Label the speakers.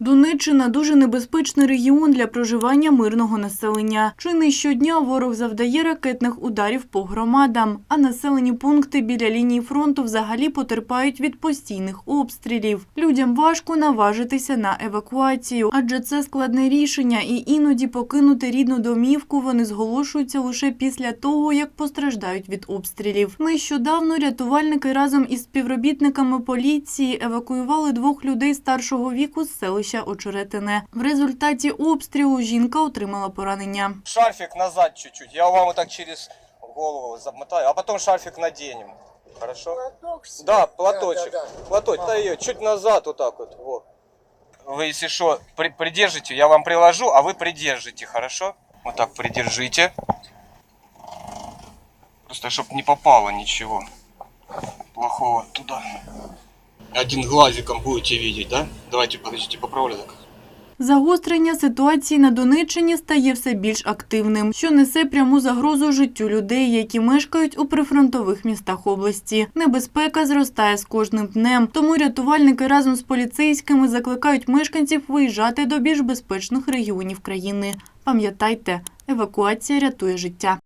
Speaker 1: Донеччина дуже небезпечний регіон для проживання мирного населення. Чи не щодня ворог завдає ракетних ударів по громадам, а населені пункти біля лінії фронту взагалі потерпають від постійних обстрілів. Людям важко наважитися на евакуацію, адже це складне рішення, і іноді покинути рідну домівку вони зголошуються лише після того, як постраждають від обстрілів. Нещодавно рятувальники разом із співробітниками поліції евакуювали двох людей старшого віку з селища Очеретине. В результаті обстрілу жінка отримала поранення.
Speaker 2: Шарфик назад чуть-чуть. Я вам вот так через голову замотаю, а потом шарфик наденем. Хорошо?
Speaker 3: Платок с-
Speaker 2: Да, платочек.
Speaker 3: Да, да, да.
Speaker 2: Платочек. Да, ее чуть назад вот так вот. Вот. Вы, если что, при- придержите, я вам приложу, а вы придержите, хорошо? Вот так придержите. Просто чтобы не попало ничего плохого туда. Один глазиком будете видеть, да? Давайте, подождите, поправлю так.
Speaker 1: Загострення ситуації на Донеччині стає все більш активним, що несе пряму загрозу життю людей, які мешкають у прифронтових містах області. Небезпека зростає з кожним днем, тому рятувальники разом з поліцейськими закликають мешканців виїжджати до більш безпечних регіонів країни. Пам'ятайте, евакуація рятує життя.